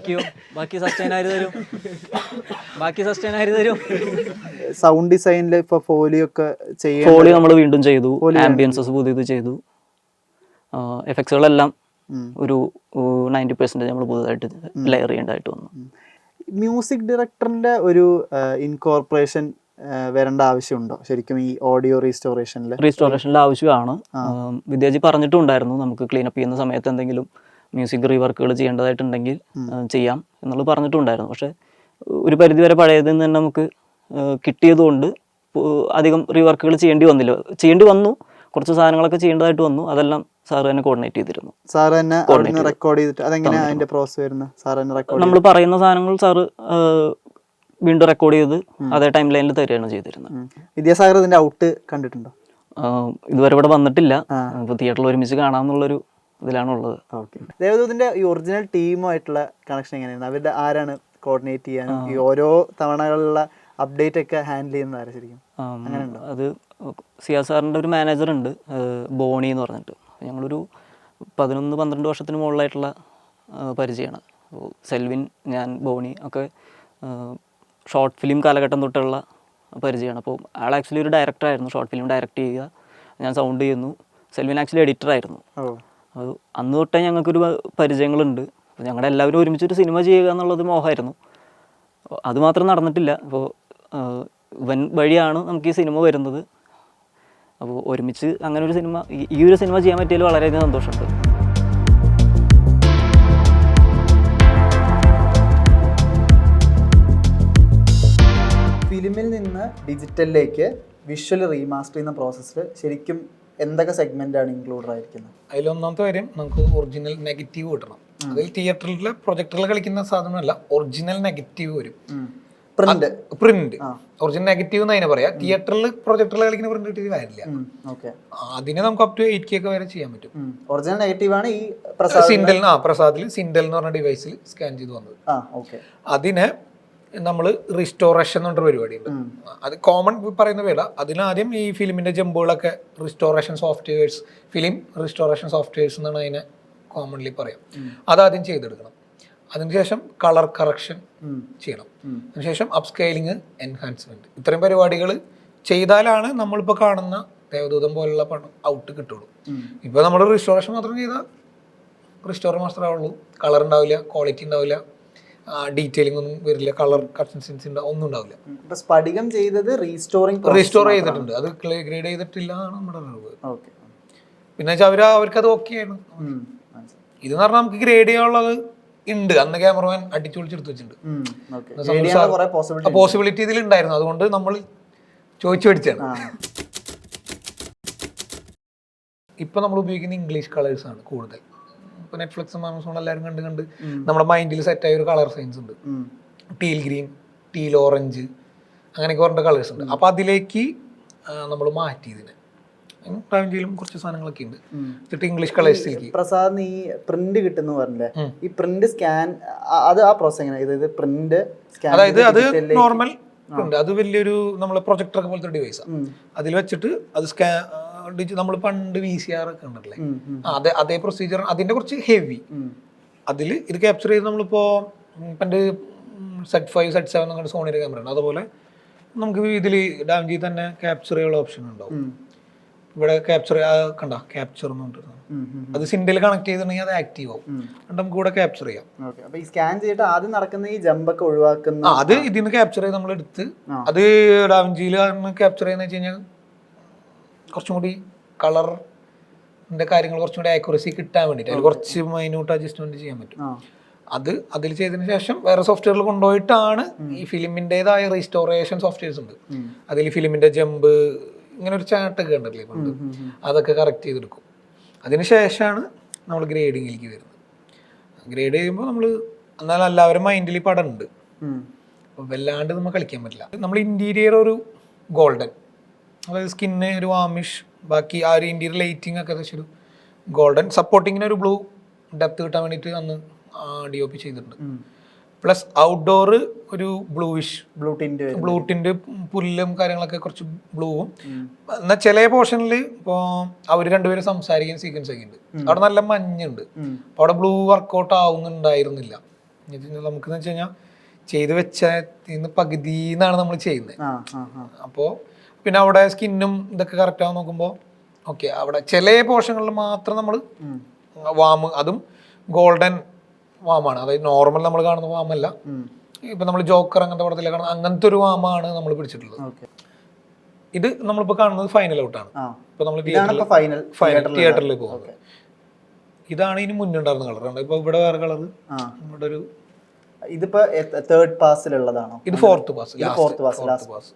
Speaker 5: ബാക്കിയോ ബാക്കി സസ്റ്റൈൻ ആര് തരും? ബാക്കി സസ്റ്റൈൻ ആര് തരും?
Speaker 2: സൗണ്ട് ഡിസൈനിൽ ഇപ്പൊ ഫോലിയോ ഒക്കെ ചെയ്യാൻ
Speaker 5: ഫോളി നമ്മൾ വീണ്ടും ചെയ്തു. ആംബിയൻസസ് പുതിയത് ചെയ്തു. എഫക്ട്സുകളെല്ലാം ഒരു നയന്റി പെർസെന്റേജ് നമ്മൾ പുതുതായിട്ട് ലെയർ ചെയ്യേണ്ടതായിട്ട് വന്നു.
Speaker 2: മ്യൂസിക് ഡയറക്ടറിന്റെ ഒരു ഇൻകോർപ്പറേഷൻ വരേണ്ട ആവശ്യമുണ്ടോ? ശരിക്കും ഈ ഓഡിയോ റീസ്റ്റോറേഷനിൽ
Speaker 5: റീസ്റ്റോറേഷനിലെ ആവശ്യമാണ്. വിദ്യാജി പറഞ്ഞിട്ടുണ്ടായിരുന്നു നമുക്ക് ക്ലീനപ്പ് ചെയ്യുന്ന സമയത്ത് എന്തെങ്കിലും മ്യൂസിക് റീവർക്കുകൾ ചെയ്യേണ്ടതായിട്ടുണ്ടെങ്കിൽ ചെയ്യാം എന്നുള്ളത് പറഞ്ഞിട്ടുണ്ടായിരുന്നു. പക്ഷേ ഒരു പരിധിവരെ പഴയതിൽ നിന്ന് തന്നെ നമുക്ക് കിട്ടിയതുകൊണ്ട് അധികം റീവർക്കുകൾ ചെയ്യേണ്ടി വന്നില്ല. ചെയ്യേണ്ടി വന്നു. കുറച്ച് സാധനങ്ങളൊക്കെ ചെയ്യേണ്ടതായിട്ട് വന്നു. അതെല്ലാം സാർ തന്നെ കോർഡിനേറ്റ് ചെയ്തിരുന്നു.
Speaker 2: സാർ തന്നെ റെക്കോർഡ് ചെയ്തിട്ട് അതിന്റെ പ്രോസസ് വരുന്നത് സാർ തന്നെ റെക്കോർഡ്
Speaker 5: നമ്മൾ പറയുന്ന സാധനങ്ങൾ സാറ് വീണ്ടും റെക്കോർഡ് ചെയ്ത് അതേ ടൈം ലൈനിൽ തരികയാണ് ചെയ്തിരുന്നത്.
Speaker 2: വിദ്യാസാഗർ ഇതിന്റെ ഔട്ട് കണ്ടിട്ടുണ്ടോ?
Speaker 5: ഇതുവരെ ഇവിടെ വന്നിട്ടില്ല. ഇപ്പൊ തിയേറ്ററിൽ ഒരുമിച്ച് കാണാമെന്നുള്ളൊരു ഇതിലാണുള്ളത്.
Speaker 2: ദേവദൂതിന്റെ ഈ ഒറിജിനൽ ടീമുമായിട്ടുള്ള കണക്ഷൻ എങ്ങനെയാണ്? അവരുടെ ആരാണ് കോർഡിനേറ്റ് ചെയ്യാൻ ഈ ഓരോ തവണകളിലുള്ള അപ്ഡേറ്റ് ഒക്കെ ഹാൻഡിൽ ചെയ്യുന്ന ആരാ ശരിക്കും?
Speaker 5: ആം, അത് സിയാ സാറിന്റെ ഒരു മാനേജർ ഉണ്ട് ബോണി എന്ന് പറഞ്ഞിട്ട്. ഞങ്ങളൊരു പതിനൊന്ന് പന്ത്രണ്ട് വർഷത്തിന് മുകളിലായിട്ടുള്ള പരിചയമാണ്. അപ്പോൾ സെൽവിൻ ഞാൻ ബോണി ഒക്കെ ഷോർട്ട് ഫിലിം കാലഘട്ടം തൊട്ടുള്ള പരിചയമാണ്. അപ്പോൾ ആൾ ആക്ച്വലി ഒരു ഡയറക്ടറായിരുന്നു ഷോർട്ട് ഫിലിം ഡയറക്റ്റ് ചെയ്യുക. ഞാൻ സൗണ്ട് ചെയ്യുന്നു. സെൽവിൻ ആക്ച്വലി എഡിറ്ററായിരുന്നു അത് അന്ന് തൊട്ടേ ഞങ്ങൾക്കൊരു പരിചയങ്ങളുണ്ട്. അപ്പോൾ ഞങ്ങളുടെ എല്ലാവരും ഒരുമിച്ചൊരു സിനിമ ചെയ്യുക എന്നുള്ളത് മോഹമായിരുന്നു. അതുമാത്രം അത് മാത്രം നടന്നിട്ടില്ല. അപ്പോൾ വൻ വഴിയാണ് നമുക്ക് ഈ സിനിമ വരുന്നത്. അപ്പോൾ ഒരുമിച്ച് അങ്ങനെ ഒരു സിനിമ ഈ- ഈ ഒരു സിനിമ ചെയ്യാൻ പറ്റിയതിൽ വളരെയധികം സന്തോഷമുണ്ട്.
Speaker 2: ഫിലിമിൽ നിന്ന് ഡിജിറ്റലിലേക്ക് വിഷ്വൽ റീമാസ്റ്റർ ചെയ്യുന്ന പ്രോസസ്സിൽ ശരിക്കും എന്തൊക്കെ സെഗ്മെന്റ് ആണ് ഇൻക്ലൂഡഡ് ആയിരിക്കുന്നത്?
Speaker 6: അതിലൊന്നാമത്തെ കാര്യം നമുക്ക് ഒറിജിനൽ നെഗറ്റീവ് കിട്ടണം. അതിൽ തിയേറ്ററിലെ പ്രൊജക്ടറിൽ കളിക്കുന്ന സാധനമല്ല ഒറിജിനൽ നെഗറ്റീവ് വരും.
Speaker 2: പ്രിന്റ്
Speaker 6: പ്രിന്റ് ഒറിജിനൽ നെഗറ്റീവ് എന്ന് അതിനെ പറയാം. തിയേറ്ററിൽ പ്രൊജക്ടറിൽ കളിക്കുന്ന പ്രിന്റ് കിട്ടി കാര്യമില്ല അതിനെ നമുക്ക് അപ് ടു എയ്റ്റ് കെ ഒക്കെ വരെ ചെയ്യാൻ പറ്റും.
Speaker 2: ഒറിജിനൽ നെഗറ്റീവ് ആണ് ഈ
Speaker 6: സിൻഡൽ ആ പ്രസാദിൽ സിൻഡൽ എന്ന് പറഞ്ഞ ഡിവൈസിൽ സ്കാൻ ചെയ്ത് വന്നത്. അതിന് നമ്മൾ റിസ്റ്റോറേഷൻ എന്ന് പരിപാടി പരിപാടിയുണ്ട്. അത് കോമൺ പറയുന്ന പേരാ. അതിനാദ്യം ഈ ഫിലിമിന്റെ ജമ്പുകളൊക്കെ restoration softwares film restoration softwares എന്നാണ് അതിനെ കോമൺലി പറയാം. അതാദ്യം ചെയ്തെടുക്കണം. അതിനുശേഷം കളർ കറക്ഷൻ ചെയ്യണം. അതിനുശേഷം അപ്സ്കെയിലിംഗ് എൻഹാൻസ്മെന്റ് ഇത്രയും പരിപാടികൾ ചെയ്താലാണ് നമ്മളിപ്പോൾ കാണുന്ന ദേവദൂതം പോലുള്ള പണം ഔട്ട് കിട്ടുള്ളൂ. ഇപ്പോൾ നമ്മൾ റിസ്റ്റോറേഷൻ മാത്രം ചെയ്താൽ റിസ്റ്റോർ മാത്രമേ ആവുള്ളൂ. കളർ ഉണ്ടാവില്ല ക്വാളിറ്റി ഉണ്ടാവില്ല. ഡീറ്റെയിലിംഗ് ഒന്നും വരില്ല. കളർ കൺസിസ്റ്റൻസി ഒന്നും ഉണ്ടാവില്ല.
Speaker 2: സ്ഫടികം ചെയ്തത് റീസ്റ്റോറിംഗ്
Speaker 6: റീസ്റ്റോർ ചെയ്തിട്ടുണ്ട്. അത് ഗ്രേഡ് ചെയ്തിട്ടില്ല എന്നാണ് നമ്മുടെ അറിവ്. പിന്നെ വെച്ചാൽ അവർ അത് ഓക്കെ ആണ്. ഇത് എന്ന് പറഞ്ഞാൽ നമുക്ക് ഗ്രേഡ് ചെയ്യാനുള്ളത് ഉണ്ട് അന്ന് ക്യാമറമാൻ അടിച്ചു പൊളിച്ചെടുത്ത് വെച്ചിട്ടുണ്ട്.
Speaker 2: പോസിബിലിറ്റി
Speaker 6: ഇതിൽ ഉണ്ടായിരുന്നു അതുകൊണ്ട് നമ്മൾ ചോദിച്ചു പഠിച്ചാണ് ഇപ്പൊ നമ്മൾ ഉപയോഗിക്കുന്ന ഇംഗ്ലീഷ് കളേഴ്സ് ആണ് കൂടുതൽ. ഇപ്പൊ നെറ്റ്ഫ്ലിക്സും ആമസോൺ എല്ലാവരും കണ്ട് കണ്ട് നമ്മുടെ മൈൻഡിൽ സെറ്റ് ആയ ഒരു കളർ സൈൻസ് ഉണ്ട്. ടീൽ ഗ്രീൻ ടീൽ ഓറഞ്ച് അങ്ങനെയൊക്കെ പറഞ്ഞ കളേഴ്സ് ഉണ്ട്. അപ്പൊ അതിലേക്ക് നമ്മൾ മാറ്റി ഇതിനെ ടാവഞ്ചിയിലും കുറച്ച് സാധനങ്ങളൊക്കെ ഉണ്ട്. എന്നിട്ട് ഇംഗ്ലീഷ് കളേഴ്സിലേക്ക്
Speaker 2: പ്രസാദ് ഈ പ്രിന്റ് കിട്ടുന്നു പറഞ്ഞില്ലേ? ഈ പ്രിന്റ് സ്കാൻ അത് ആ പ്രോസസ് എങ്ങനെ അതായത് പ്രിന്റ് സ്കാൻ
Speaker 6: അതായത് അത് നോർമൽ ഉണ്ട് അത് വലിയൊരു നമ്മളെ പ്രൊജക്ടർ പോലത്തെ ഡിവൈസാണ് അതിൽ വെച്ചിട്ട് അത് സ്കാ നമ്മൾ പണ്ട് വി സി ആർ ഒക്കെ ഉണ്ടല്ലേ അതെ അതേ പ്രൊസീജിയർ അതിന്റെ കുറച്ച് ഹെവി അതിൽ ഇത് ക്യാപ്ചർ ചെയ്ത് നമ്മളിപ്പോ പണ്ട് സെറ്റ് ഫൈവ് സെറ്റ് സെവൻ അങ്ങനെ സോണിയുടെ ക്യാമറ ഉണ്ട്. അതുപോലെ നമുക്ക് ഇതിൽ ഡാംജി തന്നെ ക്യാപ്ചർ ചെയ്യാനുള്ള ഓപ്ഷൻ ഉണ്ടാവും. ഇവിടെ ക്യാപ്ചർ കണ്ട ക്യാപ്ചർ എന്ന് പറഞ്ഞിട്ട്. അത് സിൻഡിൽ കണക്ട് ചെയ്തിട്ടുണ്ടെങ്കിൽ അത് ആക്റ്റീവ് ആവും. എന്നിട്ട് നമുക്ക് ഇവിടെ ക്യാപ്ചർ ചെയ്യാം.
Speaker 2: ഈ സ്കാൻ ചെയ്തിട്ട് ആദ്യം നടക്കുന്ന ഈ ജമ്പൊക്കെ ഒഴിവാക്കുന്ന
Speaker 6: അത് ഇതിൽ നിന്ന് ക്യാപ്ചർ ചെയ്ത് നമ്മൾ എടുത്ത് അത് ഡാവിഞ്ചിയിൽ ക്യാപ്ചർ ചെയ്യുന്ന വെച്ച് കഴിഞ്ഞാൽ കുറച്ചും കൂടി കളറിന്റെ കാര്യങ്ങൾ കുറച്ചും കൂടി ആക്യുറസി കിട്ടാൻ വേണ്ടിയിട്ട്. അതിൽ കുറച്ച് മൈന്യൂട്ട് അഡ്ജസ്റ്റ്മെന്റ് ചെയ്യാൻ പറ്റും. അത് അതിൽ ചെയ്തതിന് ശേഷം വേറെ സോഫ്റ്റ്വെയറിൽ കൊണ്ടുപോയിട്ടാണ് ഈ ഫിലിമിന്റെതായ റീസ്റ്റോറേഷൻ സോഫ്റ്റ്വെയർസ് ഉണ്ട്. അതിൽ ഫിലിമിന്റെ ജമ്പ് ഇങ്ങനെ ഒരു ചാട്ടൊക്കെ ഉണ്ടല്ലേ പണ്ട്? അതൊക്കെ കറക്റ്റ് ചെയ്തെടുക്കും. അതിന് ശേഷമാണ് നമ്മൾ ഗ്രേഡിങ്ങിലേക്ക് വരുന്നത്. ഗ്രേഡ് ചെയ്യുമ്പോൾ നമ്മൾ എന്നാൽ എല്ലാവരും മൈൻഡിൽ പടം ഉണ്ട്. വല്ലാണ്ട് നമുക്ക് കളിക്കാൻ പറ്റില്ല. നമ്മൾ ഇന്റീരിയർ ഒരു ഗോൾഡൻ അതായത് സ്കിന്ന് ഒരു വാമിഷ് ബാക്കി ആ ഒരു ഇന്റീരിയർ ലൈറ്റിംഗ് ഒക്കെ ഒരു ഗോൾഡൻ സപ്പോർട്ടിങ്ങിന് ഒരു ബ്ലൂ ഡെപ്ത് കിട്ടാൻ വേണ്ടിയിട്ട് അന്ന് ഡി ഒ പി ചെയ്തിട്ടുണ്ട്. പ്ലസ് ഔട്ട്ഡോർ ഒരു ബ്ലൂയിഷ്
Speaker 2: ബ്ലൂ വരും
Speaker 6: ബ്ലൂ ടിന്റെ പുല്ലും കാര്യങ്ങളൊക്കെ കുറച്ച് ബ്ലൂവും എന്നാൽ ചില പോർഷനിൽ ഇപ്പോൾ അവർ രണ്ടുപേരും സംസാരിക്കുന്ന സീക്വൻസ് ഒക്കെ ഉണ്ട്. അവിടെ നല്ല മഞ്ഞുണ്ട്. അപ്പോൾ അവിടെ ബ്ലൂ വർക്കൗട്ട് ആവുന്നുണ്ടായിരുന്നില്ല. നമുക്കെന്ന് വെച്ച് കഴിഞ്ഞാൽ ചെയ്ത് വെച്ച ഇന്ന് പകുതി എന്നാണ് നമ്മൾ ചെയ്യുന്നത് അപ്പോൾ പിന്നെ അവിടെ സ്കിന്നും ഇതൊക്കെ കറക്റ്റ് ആവാൻ നോക്കുമ്പോൾ ഓക്കെ അവിടെ ചില പോർഷനുകളിൽ മാത്രം നമ്മൾ വാമ് അതും ഗോൾഡൻ വാമാണ് അതായത് നോർമൽ നമ്മൾ കാണുന്ന വാമല്ല ഇപ്പം നമ്മൾ ജോക്കർ അങ്ങനത്തെ പടത്തിലെ കാണുന്ന അങ്ങനത്തെ ഒരു വാമാണ് നമ്മൾ പിടിച്ചിട്ടുള്ളത്. ഇത് നമ്മളിപ്പോൾ കാണുന്നത് ഫൈനൽ ഔട്ടാണ്.
Speaker 2: ആണ്
Speaker 6: ഇപ്പോൾ നമ്മൾ
Speaker 2: ഇതാണ് ഫൈനൽ
Speaker 6: തിയേറ്ററിൽ പോകുന്നത്. ഇതാണ് ഇനി മുന്നുണ്ടായിരുന്ന കളർ ഇപ്പൊ ഇവിടെ വേറെ കളർ ഇവിടെ ഒരു
Speaker 2: ഇതിപ്പോ തേർഡ് പാസിലുള്ളതാണോ
Speaker 6: ഇത് fourth pass
Speaker 2: fourth pass last
Speaker 6: pass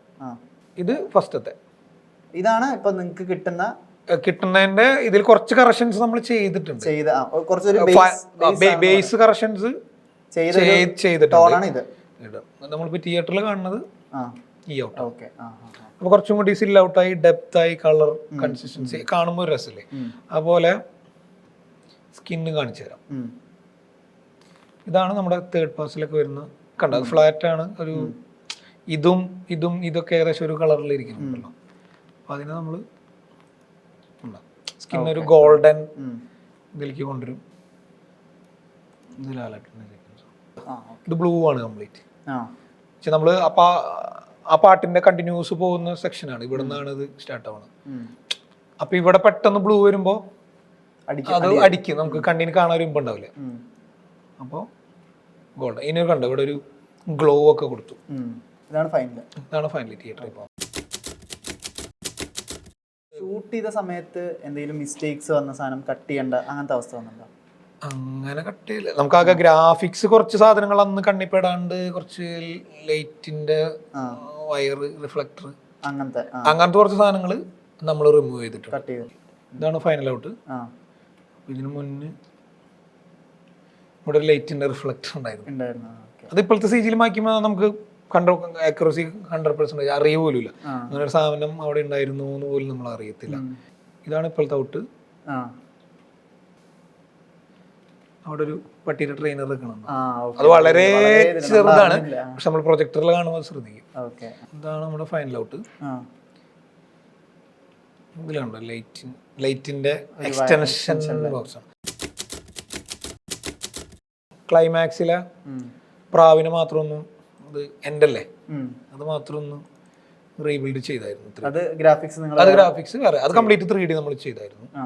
Speaker 6: ഇത് ഫസ്റ്റത്തെ.
Speaker 2: ഇതാണ് ഇപ്പൊ നിങ്ങൾക്ക് കിട്ടുന്ന
Speaker 6: കിട്ടുന്നതിന്റെ ഇതിൽ കുറച്ച് കറക്ഷൻസ് നമ്മൾ ചെയ്തിട്ടുണ്ട്.
Speaker 2: ചെയ്ത
Speaker 6: ബേസ് കറക്ഷൻസ്
Speaker 2: ചെയ്ത
Speaker 6: ചെയ്തിട്ടുണ്ട്. നമ്മളിപ്പോ തിയേറ്ററിൽ കാണുന്നത് ഈ ഔട്ട്
Speaker 2: ഓക്കെ.
Speaker 6: അപ്പൊ കുറച്ചും കൂടി സിൽ ഔട്ടായി ഡെപ്ത് ആയി കളർ കൺസിസ്റ്റൻസി കാണുമ്പോൾ രസമില്ലേ അതുപോലെ സ്കിന്ന് കാണിച്ചു തരാം. ഇതാണ് നമ്മുടെ തേർഡ് പാസിലൊക്കെ വരുന്ന കണ്ടത് ഫ്ലാറ്റ് ആണ് ഒരു ഇതും ഇതും ഇതൊക്കെ ഏകദേശം ഒരു കളറിൽ ഇരിക്കുന്നുണ്ടല്ലോ. അപ്പൊ അതിനെ നമ്മൾ സ്കിൻ ഒരു ഗോൾഡൻ. ഇതിലേക്ക് കൊണ്ടുവരും.
Speaker 2: ആ
Speaker 6: ഇത് ബ്ലൂ ആണ് കംപ്ലീറ്റ് പക്ഷെ നമ്മൾ അപ്പ ആ പാട്ടിന്റെ കണ്ടിന്യൂസ് പോകുന്ന സെക്ഷനാണ് ഇവിടെ നിന്നാണ് ഇത് സ്റ്റാർട്ട് ആവുന്നത് അപ്പൊ ഇവിടെ പെട്ടെന്ന് ബ്ലൂ വരുമ്പോ അത് അടിക്കും. നമുക്ക് കണ്ണിന് കാണാൻ ഒരു ഇമ്പുണ്ടാവില്ല.
Speaker 2: അപ്പൊ
Speaker 6: അപ്പോൾ ഗോൾഡ് ഇനി കണ്ടോ? ഇവിടെ ഒരു ഗ്ലോ ഒക്കെ കൊടുത്തു.
Speaker 2: ഇതാണ് ഫൈനൽ
Speaker 6: ഇതാണ് ഫൈനലി തിയേറ്റർ ഇപ്പോൾ.
Speaker 2: ഷൂട്ട് ചെയ്ത സമയത്ത് എന്തെങ്കിലും മിസ്റ്റേക്സ് വന്ന സാധനം കട്ട് ചെയ്യേണ്ട അങ്ങനത്തെ അവസ്ഥ വന്നിട്ടുണ്ടോ?
Speaker 6: അങ്ങനെ കട്ടിയില്ല നമുക്കാകെ ഗ്രാഫിക്സ് കുറച്ച് സാധനങ്ങൾ അന്ന് കണ്ണിപ്പെടാണ്ട് കുറച്ച് ലൈറ്റിന്റെ വയർ റിഫ്ലക്ടർ
Speaker 2: അങ്ങനത്തെ
Speaker 6: അങ്ങനത്തെ കുറച്ച് സാധനങ്ങൾ നമ്മൾ റിമൂവ് ചെയ്തിട്ടുണ്ട്.
Speaker 2: കട്ട് ചെയ്ത്.
Speaker 6: ഇതാണ് ഫൈനൽ ഔട്ട് ഇതിനു മുന്നേ ഇവിടെ ഒരു ലൈറ്റിന്റെ റിഫ്ലക്ടർ ഉണ്ടായിരുന്നു.
Speaker 2: ഉണ്ടായിരുന്നു
Speaker 6: അത് ഇപ്പോഴത്തെ സി ജിയിൽ മാറ്റുമ്പോൾ നമുക്ക് കണ്ട ആക്യുറസി ഹൺഡ്രഡ് പെർസെന്റേജ് അറിയ പോലും ഇല്ല അങ്ങനെ ഒരു സാധനം അവിടെ ഉണ്ടായിരുന്നു എന്ന് പോലും നമ്മൾ അറിയത്തില്ല. ഇതാണ് ഇപ്പോഴത്തെ ഔട്ട്. അവിടെ ഒരു പട്ടിയുടെ ട്രെയിനർ നിൽക്കണം.
Speaker 2: ഓക്കെ.
Speaker 6: അത് വളരെ ചെറുതാണ്. പക്ഷെ നമ്മൾ പ്രൊജക്ടറിൽ കാണുമ്പോൾ ശ്രദ്ധിക്കും. ഇതാണ് നമ്മുടെ ഫൈനൽ ഔട്ട്.
Speaker 2: ആ.
Speaker 6: ഇതിലുണ്ടോ ലൈറ്റ് ലൈറ്റിന്റെ എക്സ്റ്റൻഷൻ ബോക്സ് ആണ്. ക്ലൈമാക്സിലെ പ്രാവിന് മാത്രമൊന്നും അത് എന്റെ അല്ലേ. അത് മാത്രം ഒന്ന് റീബിൽഡ് ചെയ്തായിരുന്നു
Speaker 2: അത് ഗ്രാഫിക്സ് നിങ്ങൾ
Speaker 6: അത് ഗ്രാഫിക്സ് വേറെ. അത് കംപ്ലീറ്റ് ത്രീ ഡി നമ്മൾ ചെയ്തായിരുന്നു.
Speaker 2: ആ.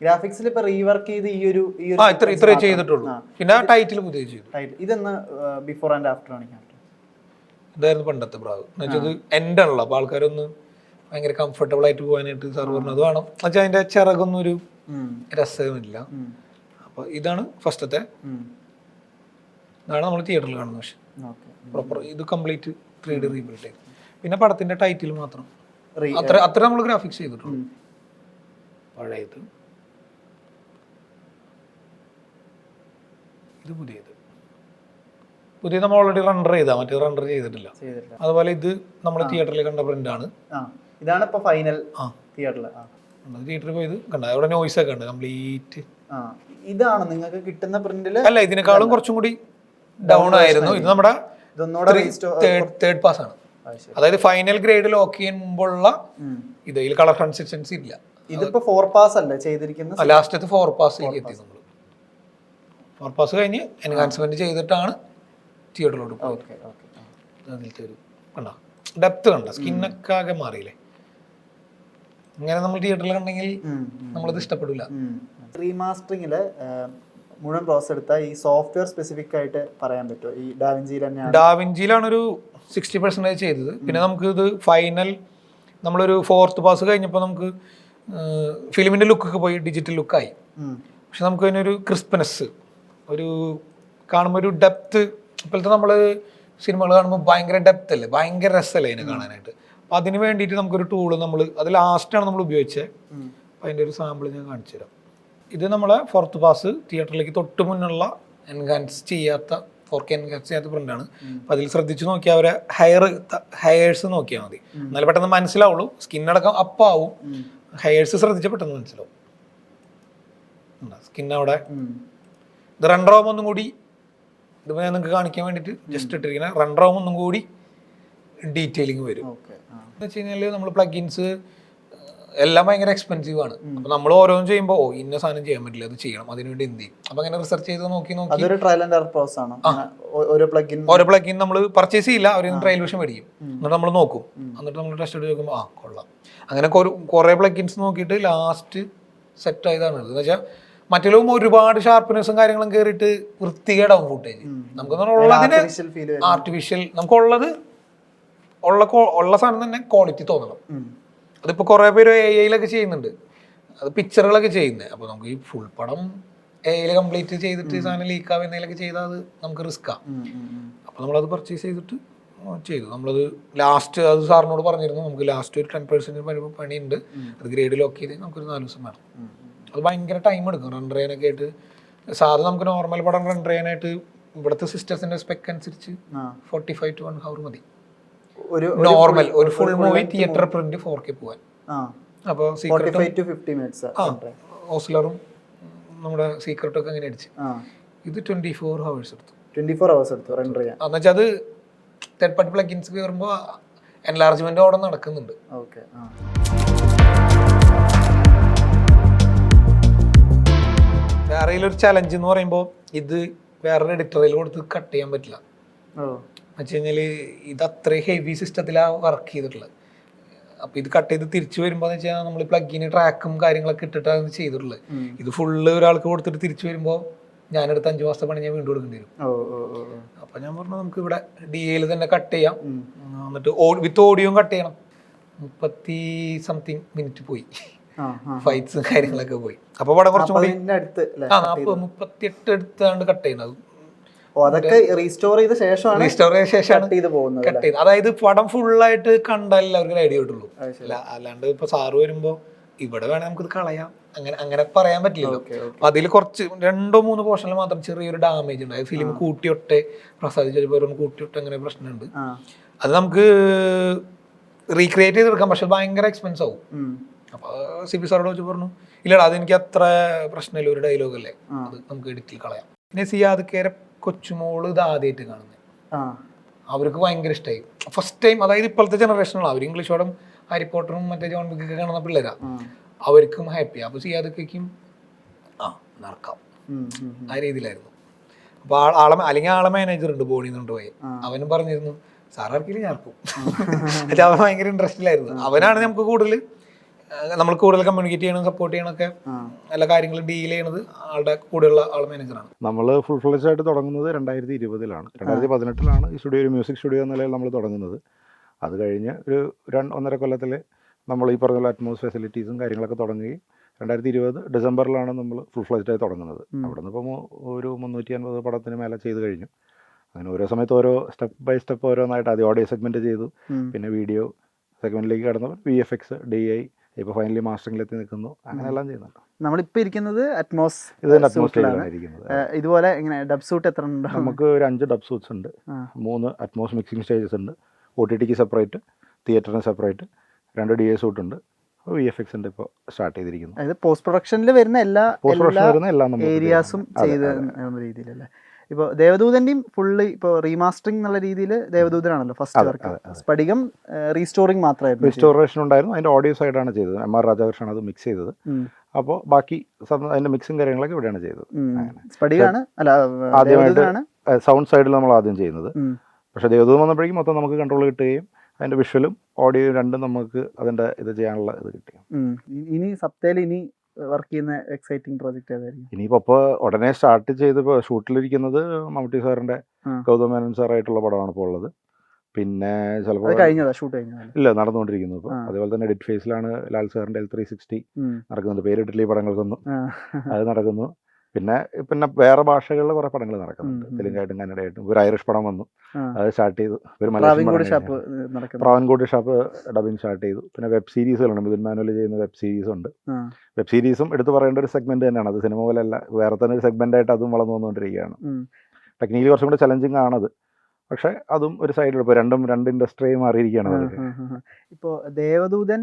Speaker 2: ഗ്രാഫിക്സിൽ ഇപ്പൊ റീവർക്ക് ചെയ്ത് ഈ ഒരു ഈ ഒരു
Speaker 6: ആ ഇത്ര ഇത്രേ ചെയ്തിട്ടുള്ളൂ. പിന്നെ ടൈറ്റിൽ പുതിയ ചെയ്തു.
Speaker 2: ഇതെന്ന്. ബിഫോർ ആൻഡ് ആഫ്റ്റർ ആണ്
Speaker 6: ഇതായിരുന്നു പണ്ടത്തെ പ്രാവ്? എന്നുവെച്ചത് എന്റെ ആണല്ലോ. അപ്പോൾ ആൾക്കാരൊന്ന് ഭയങ്കര കംഫർട്ടബിൾ ആയിട്ട് പോകാനായിട്ട് സാർ പറഞ്ഞു അത് വേണം. എന്നുവെച്ചാൽ അതിന്റെ ചിറകൊന്നും ഒരു രസമില്ല. അപ്പോൾ ഇതാണ് ഫസ്റ്റത്തെ. ഇതാണ് നമ്മൾ തിയേറ്ററിൽ കാണുന്ന പക്ഷേ പ്രോപ്പർ ഇത് കംപ്ലീറ്റ് ത്രീ ഡി റീബിൽഡ് ചെയ്തു. പിന്നെ പടത്തിന്റെ ടൈറ്റിൽ മാത്രം. അത്ര അത്ര നമ്മൾ ഗ്രാഫിക്സ് ചെയ്തിട്ടുണ്ട് പഴയത്. ഇത് പുതിയത്. പുതിയത് നമ്മൾ ഓൾറെഡി റണ്ടർ ചെയ്താ മറ്റേ റണ്ടർ ചെയ്തിട്ടില്ല. അതുപോലെ ഇത് നമ്മൾ തിയേറ്ററിൽ കണ്ട പ്രിന്റ് ആണ്.
Speaker 2: ഇതാണ് ഇപ്പൊ ഫൈനൽ തിയേറ്ററിൽ
Speaker 6: തിയേറ്ററിൽ പോയത് കണ്ട. അവിടെ നോയ്സ് ഒക്കെ ഉണ്ട്. കംപ്ലീറ്റ്
Speaker 2: ഇതാണ് നിങ്ങൾക്ക് കിട്ടുന്ന പ്രിന്റിൽ
Speaker 6: അല്ല ഇതിനേക്കാളും കുറച്ചും കൂടി ഡൗൺ ആയിരുന്നു. ഇത് നമ്മുടെ തേർഡ് പാസ് ആണ്. അതായത് ഫൈനൽ ഗ്രേഡ് ലോക്ക് ചെയ്യാൻ മുമ്പുള്ള. ഇത് ഇതിൽ കളർ കൺസിസ്റ്റൻസി ഇല്ല.
Speaker 2: ഇതിപ്പോ ഫോർ പാസ് അല്ലേ ചെയ്തിരിക്കുന്ന
Speaker 6: ലാസ്റ്റത്തെ ഫോർ പാസിലേക്ക് എത്തി നമ്മൾ ഫോർ പാസ് കഴിഞ്ഞ് എൻഹാൻസ്മെന്റ് ചെയ്തിട്ടാണ് തിയേറ്ററിലോട്ട് പോയത്. ഒരു കണ്ട? ഡെപ്ത് കണ്ട? സ്കിന്നൊക്കെ ആകെ മാറിയില്ലേ? ഇങ്ങനെ നമ്മൾ തിയേറ്ററിൽ കണ്ടെങ്കിൽ നമ്മളത് ഇഷ്ടപ്പെടില്ല
Speaker 2: റീമാസ്റ്ററിങ്ങിൽ മുഴുവൻ പ്രോസസ് എടുത്ത ഈ സോഫ്റ്റ്വെയർ സ്പെസിഫിക് ആയിട്ട് പറയാൻ പറ്റുമോ ഈ ഡാവിഞ്ചിയിൽ തന്നെയാണ്.
Speaker 6: ഡാവിഞ്ചിയിലാണ് ഒരു സിക്സ്റ്റി പെർസെന്റേജ് ചെയ്തത്. പിന്നെ നമുക്ക് ഇത് ഫൈനൽ നമ്മളൊരു ഫോർത്ത് പാസ് കഴിഞ്ഞപ്പോൾ നമുക്ക് ഫിലിമിന്റെ ലുക്കൊക്കെ പോയി ഡിജിറ്റൽ ലുക്കായി. പക്ഷെ നമുക്ക് അതിനൊരു ക്രിസ്പനെസ് ഒരു കാണുമ്പോൾ ഒരു ഡെപ്ത് ഇപ്പോഴത്തെ നമ്മൾ സിനിമകൾ കാണുമ്പോൾ ഭയങ്കര ഡെപ്ത് അല്ലേ? ഭയങ്കര രസമല്ലേ അതിനെ കാണാനായിട്ട്? അപ്പം അതിന് വേണ്ടിയിട്ട് നമുക്കൊരു ടൂൾ നമ്മൾ അത് ലാസ്റ്റാണ് നമ്മൾ ഉപയോഗിച്ചത്. അപ്പം അതിന്റെ ഒരു സാമ്പിൾ ഞാൻ കാണിച്ചു തരാം ഇത് നമ്മളെ ഫോർത്ത് പാസ് തിയേറ്ററിലേക്ക് തൊട്ട് മുന്നുള്ള എൻഹാൻസ് ചെയ്യാത്ത ഫോർ കെ എൻഹാൻസ് ചെയ്യാത്ത പ്രിന്റാണ് അപ്പം അതിൽ ശ്രദ്ധിച്ചു നോക്കിയാൽ അവരെ ഹെയർ ഹെയേഴ്സ് നോക്കിയാൽ മതി. എന്നാലും പെട്ടെന്ന് മനസ്സിലാവുള്ളൂ സ്കിന്നടക്കം അപ്പാവും ഹെയേഴ്സ് ശ്രദ്ധിച്ചാൽ പെട്ടെന്ന് മനസ്സിലാവും. സ്കിൻ അവിടെ. ഇത് റൺ റോം ഒന്നും കൂടി ഇത് ഞാൻ നിങ്ങൾക്ക് കാണിക്കാൻ വേണ്ടിയിട്ട് ജസ്റ്റ് ഇട്ടിരിക്കുന്ന റൺ റോം ഒന്നും കൂടി ഡീറ്റെയിലിംഗ് വരും. എന്ന് വെച്ച് കഴിഞ്ഞാൽ നമ്മൾ പ്ലഗിൻസ് എല്ലാം ഭയങ്കര എക്സ്പെൻസീവ് ആണ്. അപ്പൊ നമ്മൾ ഓരോന്നും ചെയ്യുമ്പോൾ ഓ ഇന്ന സാധനം ചെയ്യാൻ പറ്റില്ല അത് ചെയ്യണം. അതിനുവേണ്ടി എന്ത് ചെയ്യും? അപ്പൊ അങ്ങനെ റിസർച്ച് ചെയ്ത് നോക്കി നോക്കി.
Speaker 2: അതൊരു ട്രയൽ ആൻഡ് എറർ പ്രോസസ് ആണ്. ഓരോ പ്ലഗിൻ
Speaker 6: ഓരോ പ്ലഗിൻ നമ്മൾ പർച്ചേസ് ചെയ്യില്ല അവർ ട്രയൽ വിഷൻ മേടിക്കും. എന്നിട്ട് നമ്മൾ നോക്കും. എന്നിട്ട് നമ്മൾ ടെസ്റ്റ് ചെയ്ത് നോക്കുമ്പോൾ ആ കൊള്ളാം. അങ്ങനെ കുറെ പ്ലഗിൻസ് നോക്കിയിട്ട് ലാസ്റ്റ് സെറ്റ് ആയതാണ്. എന്ന് വെച്ചാൽ മറ്റുള്ളവും ഒരുപാട് ഷാർപ്പ്നെസ്സും കാര്യങ്ങളും കയറിയിട്ട് വൃത്തികേടാവും ഫുട്ടേജ് നമുക്ക് ഉള്ളതിന്
Speaker 2: ആർട്ടിഫിഷ്യൽ
Speaker 6: നമുക്കുള്ളത് ഉള്ള ഉള്ള സാധനം തന്നെ ക്വാളിറ്റി തോന്നണം. അതിപ്പോൾ കുറേ പേര് എ ഐയിലൊക്കെ ചെയ്യുന്നുണ്ട്. അത് പിക്ചറുകളൊക്കെ ചെയ്യുന്നത് അപ്പോൾ നമുക്ക് ഈ ഫുൾ പടം എ ഐയിൽ കംപ്ലീറ്റ് ചെയ്തിട്ട് സാധനം ലീക്ക് ആവുക എന്തെങ്കിലുമൊക്കെ ചെയ്താൽ അത് നമുക്ക് റിസ്ക്കാണ്. അപ്പോൾ നമ്മളത് പർച്ചേസ് ചെയ്തിട്ട് ചെയ്തു. നമ്മളത് ലാസ്റ്റ് അത് സാറിനോട് പറഞ്ഞിരുന്നു. നമുക്ക് ലാസ്റ്റ് ഒരു ടെൻ പെർസെന്റ് പണി പണിയുണ്ട്. അത് ഗ്രേഡ് ലോക്ക് ചെയ്ത് നമുക്കൊരു നാല് ദിവസം വേണം. അത് ഭയങ്കര ടൈം എടുക്കും. റൺ ചെയ്യാനൊക്കെ ആയിട്ട് സാധാരണ നമുക്ക് നോർമൽ പടം റൺ ചെയ്യാനായിട്ട് ഇവിടുത്തെ സിസ്റ്റേഴ്സിന്റെ സ്പെക്ക് അനുസരിച്ച് forty five to one hour മതി.
Speaker 2: ഒരു
Speaker 6: നോർമൽ ഒരു full movie theatre print four K പോവാൻ. അപ്പോൾ ഓസ്ലറും നമ്മുടെ സീക്രട്ടൊക്കെ അങ്ങനെ അടിച്ച്. ഇത് ട്വന്റി ഫോർ ഹവേഴ്സ് എടുത്തു.
Speaker 2: ട്വന്റി ഫോർ ഹവേഴ്സ് എടുത്തു റെൻഡർ ചെയ്യാൻ.
Speaker 6: എന്നുവെച്ചാൽ അത് തേർഡ് പാർട്ടി പ്ലഗിൻസ് കയറുമ്പോൾ എൻലാർജ്മെന്റ് അവിടെ നടക്കുന്നുണ്ട്.
Speaker 2: ഓക്കെ ആ.
Speaker 6: വേറെ ഒരു ചലഞ്ച് എന്ന് പറയുമ്പോൾ ഇത് വേറൊരു എഡിറ്ററിൽ കൊടുത്ത് കട്ട് ചെയ്യാൻ പറ്റില്ല. വെച്ച് കഴിഞ്ഞാൽ ഇത് അത്രയും ഹെവി സിസ്റ്റത്തിലാണ് വർക്ക് ചെയ്തിട്ടുള്ളത്. അപ്പോൾ ഇത് കട്ട് ചെയ്ത് തിരിച്ചു വരുമ്പോ എന്ന് വെച്ചാൽ നമ്മൾ പ്ലഗിന് ട്രാക്കും കാര്യങ്ങളൊക്കെ ഇട്ടിട്ടാണ് ചെയ്തിട്ടുള്ളത്. ഇത് ഫുള്ള് ഒരാൾക്ക് കൊടുത്തിട്ട് തിരിച്ചു വരുമ്പോൾ ഞാനെടുത്ത് അഞ്ചു മാസത്തെ പണി ഞാൻ വീണ്ടും കൊടുക്കേണ്ടി വരും. അപ്പോൾ ഞാൻ പറഞ്ഞു നമുക്ക് ഇവിടെ ഡി എയിൽ തന്നെ കട്ട് ചെയ്യാം. എന്നിട്ട് വിത്ത് ഓഡിയോയും കട്ട് ചെയ്യണം. മുപ്പത്തി സംതിങ് മിനിറ്റ് പോയി. ഫൈറ്റ്സും കാര്യങ്ങളൊക്കെ പോയി. അപ്പോൾ പടം കുറച്ചും കൂടി
Speaker 2: അടുത്ത്
Speaker 6: നാൽപ്പത് മുപ്പത്തിയെട്ട് എടുത്താണ്ട് കട്ട്
Speaker 2: ഓ അതൊക്കെ റീസ്റ്റോർ ചെയ്ത ശേഷമാണ്
Speaker 6: റീസ്റ്റോർ ചെയ്ത ശേഷമാണ്
Speaker 2: കട്ട് ചെയ്ത് പോകുന്നത്
Speaker 6: കട്ട് ചെയ്ത്. അതായത് പടം ഫുള്ളായിട്ട് കണ്ടാൽ എല്ലാവർക്കും ഐഡിയ കിട്ടുള്ളൂ. അല്ലാണ്ട് ഇപ്പൊ സാറ് വരുമ്പോ ഇവിടെ വേണേ നമുക്കിത് കളയാം. അങ്ങനെ അങ്ങനെ പറയാൻ പറ്റില്ലല്ലോ. അപ്പൊ അതിൽ കുറച്ച് രണ്ടോ മൂന്ന് പോർഷനിൽ മാത്രം ചെറിയൊരു ഡാമേജ് ഉണ്ട്. അത് ഫിലിം കൂട്ടിയൊട്ടെ പ്രസാദിച്ച കൂട്ടിയൊട്ടെ അങ്ങനെ പ്രശ്നമുണ്ട്. അത് നമുക്ക് റീക്രിയേറ്റ് ചെയ്തെടുക്കാം. പക്ഷെ ഭയങ്കര എക്സ്പെൻസ് ആവും. അപ്പൊ സി പി സാറോട് വെച്ച് പറഞ്ഞു ഇല്ലടാ അതെനിക്ക് അത്ര പ്രശ്നമില്ല. ഒരു ഡയലോഗ് അല്ലേ? അത് നമുക്ക് എഡിറ്റിൽ കളയാം. പിന്നെ സിയാദ് കേരെ കൊച്ചുമോൾ ഇത് ആദ്യമായിട്ട് കാണുന്നത് അവർക്ക് ഭയങ്കര ഇഷ്ടമായി ഫസ്റ്റ് ടൈം അതായത് ഇപ്പോഴത്തെ ജനറേഷനുള്ള അവർ ഇംഗ്ലീഷ് പടം ഹാരി പോട്ടറും മറ്റേ ജോൺ ബിക്കൊക്കെ കാണുന്ന പിള്ളേരാ. അവർക്കും ഹാപ്പി അപ്പോൾ സിയാദക്കും ആ നടക്കാം. ആ രീതിയിലായിരുന്നു. അപ്പോൾ ആൾ ആളെ അല്ലെങ്കിൽ ആളെ മാനേജർ ഉണ്ട് ബോണി നിന്നുകൊണ്ട് പോയി. അവനും പറഞ്ഞിരുന്നു സാറാർക്കില്ല ഞാർക്കും അവൻ ഭയങ്കര ഇൻട്രസ്റ്റിലായിരുന്നു അവനാണ് നമുക്ക് കൂടുതൽ നമ്മൾ കൂടുതൽ കമ്മ്യൂണിക്കേറ്റ് ചെയ്യണം സപ്പോർട്ട് ചെയ്യണമൊക്കെ. എല്ലാ കാര്യങ്ങളും ഡീൽ ചെയ്യണത് ആളുടെ കൂടെയുള്ള ആൾ മാനേജറാണ്
Speaker 3: നമ്മൾ ഫുൾ ഫ്ലെഷ് ആയിട്ട് തുടങ്ങുന്നത് രണ്ടായിരത്തി ഇരുപതിലാണ് രണ്ടായിരത്തി പതിനെട്ടിലാണ് ഈ സ്റ്റുഡിയോ ഒരു മ്യൂസിക് സ്റ്റുഡിയോ എന്ന നിലയിൽ നമ്മൾ തുടങ്ങുന്നത്. അത് കഴിഞ്ഞ് ഒരു രണ്ട് ഒന്നര കൊല്ലത്തിൽ നമ്മൾ ഈ പറഞ്ഞ അറ്റ്മോസ് ഫെസിലിറ്റീസും കാര്യങ്ങളൊക്കെ തുടങ്ങി രണ്ടായിരത്തി ഇരുപത് ഡിസംബറിലാണ് നമ്മൾ ഫുൾ ഫ്ലെജ്ഡ് ആയി തുടങ്ങുന്നത്. അവിടെ നിന്ന് ഇപ്പോൾ ഒരു മുന്നൂറ്റി അൻപത് പടത്തിന് മേലെ ചെയ്ത് കഴിഞ്ഞു. അങ്ങനെ ഓരോ സമയത്ത് ഓരോ സ്റ്റെപ്പ് ബൈ സ്റ്റെപ്പ് ഓരോന്നായിട്ട് ആദ്യം ഓഡിയോ സെഗ്മെന്റ് ചെയ്തു. പിന്നെ വീഡിയോ സെഗ്മെന്റിലേക്ക് കടന്നപ്പോൾ V F X D I ഇപ്പോൾ ഫൈനലി മാസ്റ്ററിംഗിലെത്തി നിൽക്കുന്നു. അങ്ങനെയെല്ലാം ചെയ്യുന്നുണ്ട്.
Speaker 2: നമ്മളിപ്പോ ഇരിക്കുന്നത് അറ്റ്മോസ്
Speaker 3: ഇത്. അറ്റ്മോസ്ഫിയറിലാണ് ഇരിക്കുന്നത്.
Speaker 2: ഇതുപോലെ ഇങ്ങനെ ഡബ് സൂട്ട് എത്ര ഉണ്ട്?
Speaker 3: നമുക്ക് ഒരു അഞ്ച് ഡബ് സൂട്ട്സ് ഉണ്ട്. മൂന്ന് അറ്റ്മോസ് മിക്സിംഗ് സ്റ്റേജസ് ഉണ്ട്. ഒ ടി ടിക്ക് സെപ്പറേറ്റ് തിയേറ്ററിന് സെപ്പറേറ്റ് രണ്ട് ഡി എ സൂട്ട് ഉണ്ട്. വി എഫ് എക്സിന്റെ ഇപ്പോൾ സ്റ്റാർട്ട് ചെയ്തിരിക്കുന്നു.
Speaker 2: അതായത് പോസ്റ്റ് പ്രൊഡക്ഷനിൽ വരുന്ന എല്ലാ
Speaker 3: പോസ്റ്റ് പ്രൊഡക്ഷൻ
Speaker 2: എല്ലാ
Speaker 3: വരുന്ന എല്ലാ
Speaker 2: ഏരിയാസും ചെയ്ത് രീതിയിലല്ലേ? ഇപ്പോൾ ദേവദൂതന്റെയും ഫുള്ള് ഇപ്പോൾ റീമാസ്റ്ററിംഗ് എന്നുള്ള രീതിയിൽ ദേവദൂതനാണല്ലോ ഫസ്റ്റ് വർക്ക്. സ്പടികം റീസ്റ്റോറിംഗ് മാത്രമായിരുന്നു
Speaker 3: റീസ്റ്റോറേഷൻ ഉണ്ടായിരുന്നു. അതിന്റെ ഓഡിയോ സൈഡാണ് ചെയ്തത്. എം ആർ രാജാകൃഷ്ണൻ അത് മിക്സ് ചെയ്തത്. അപ്പോൾ ബാക്കി അതിന്റെ അതിന്റെ മിക്സും കാര്യങ്ങളൊക്കെ ഇവിടെയാണ് ചെയ്തത്.
Speaker 2: സ്പടികാണ് അല്ല
Speaker 3: ആദ്യമായിട്ട് സൗണ്ട് സൈഡിൽ നമ്മൾ ആദ്യം ചെയ്യുന്നത്. പക്ഷേ ദേവദൂതം വന്നപ്പോഴേക്കും മൊത്തം നമുക്ക് കൺട്രോൾ കിട്ടുകയും അതിന്റെ വിഷ്വലും ഓഡിയോയും രണ്ടും നമുക്ക് അതിന്റെ ഇത് ചെയ്യാനുള്ള ഇത് കിട്ടി
Speaker 2: ഇനി സപ്തയിൽ ഇനി വർക്ക് ചെയ്യുന്ന എക്സൈറ്റിംഗ് പ്രോജക്റ്റ് ഏതായിരിക്കും?
Speaker 3: ഇനിയിപ്പോ ഇപ്പോൾ ഉടനെ സ്റ്റാർട്ട് ചെയ്തപ്പോൾ ഷൂട്ടിലിരിക്കുന്നത് മമ്മൂട്ടി
Speaker 2: സാറിന്റെ.
Speaker 3: ഗൗതം മേനൻ സാറായിട്ടുള്ള പടമാണ് ഇപ്പോൾ ഉള്ളത്. പിന്നെ ചിലപ്പോൾ
Speaker 2: കഴിഞ്ഞതാ? ഷൂട്ട്
Speaker 3: ഇല്ല നടന്നുകൊണ്ടിരിക്കുന്നു ഇപ്പോൾ അതുപോലെ തന്നെ എഡിറ്റ് ഫേസിലാണ് ലാൽ സാറിന്റെ എൽ ത്രീ സിക്സ്റ്റി. നടക്കുന്നുണ്ട്. പേരിട്ടില്ല ഈ പടങ്ങൾക്കൊന്നും. അത് നടക്കുന്നു. പിന്നെ പിന്നെ വേറെ ഭാഷകളിൽ കുറെ പടങ്ങൾ നടക്കുന്നുണ്ട്. തെലുങ്കായിട്ടും കന്നഡയായിട്ടും. ഒരു ഐറിഷ് പടം വന്നു. അത് സ്റ്റാർട്ട് ചെയ്തു. ഒരു
Speaker 2: പ്രാവിൻകൂട്
Speaker 3: മലയാളം പ്രാവൻകോട്ട് ഷാപ്പ് ഡബിങ് സ്റ്റാർട്ട് ചെയ്തു. പിന്നെ വെബ് സീരീസുകളുണ്ട്. മിഥുൻ മാനുവൽ ചെയ്യുന്ന വെബ് സീരീസ് ഉണ്ട്. വെബ് സീരീസും എടുത്തു പറയേണ്ട ഒരു സെഗ്മെന്റ് തന്നെയാണ്. അത് സിനിമ പോലെ അല്ല വേറെ തന്നെ ഒരു സെഗ്മെന്റ് ആയിട്ട് അതും വളർന്നു വന്നുകൊണ്ടിരിക്കുകയാണ്. ടെക്നിക്കലി കുറച്ചും കൂടെ ചലഞ്ചിങ് ആണത്. പക്ഷേ അതും ഒരു സൈഡിൽ ഇപ്പോൾ രണ്ടും രണ്ട് ഇൻഡസ്ട്രിയും മാറിയിരിക്കുകയാണ്
Speaker 2: ഇപ്പോൾ ദേവദൂതൻ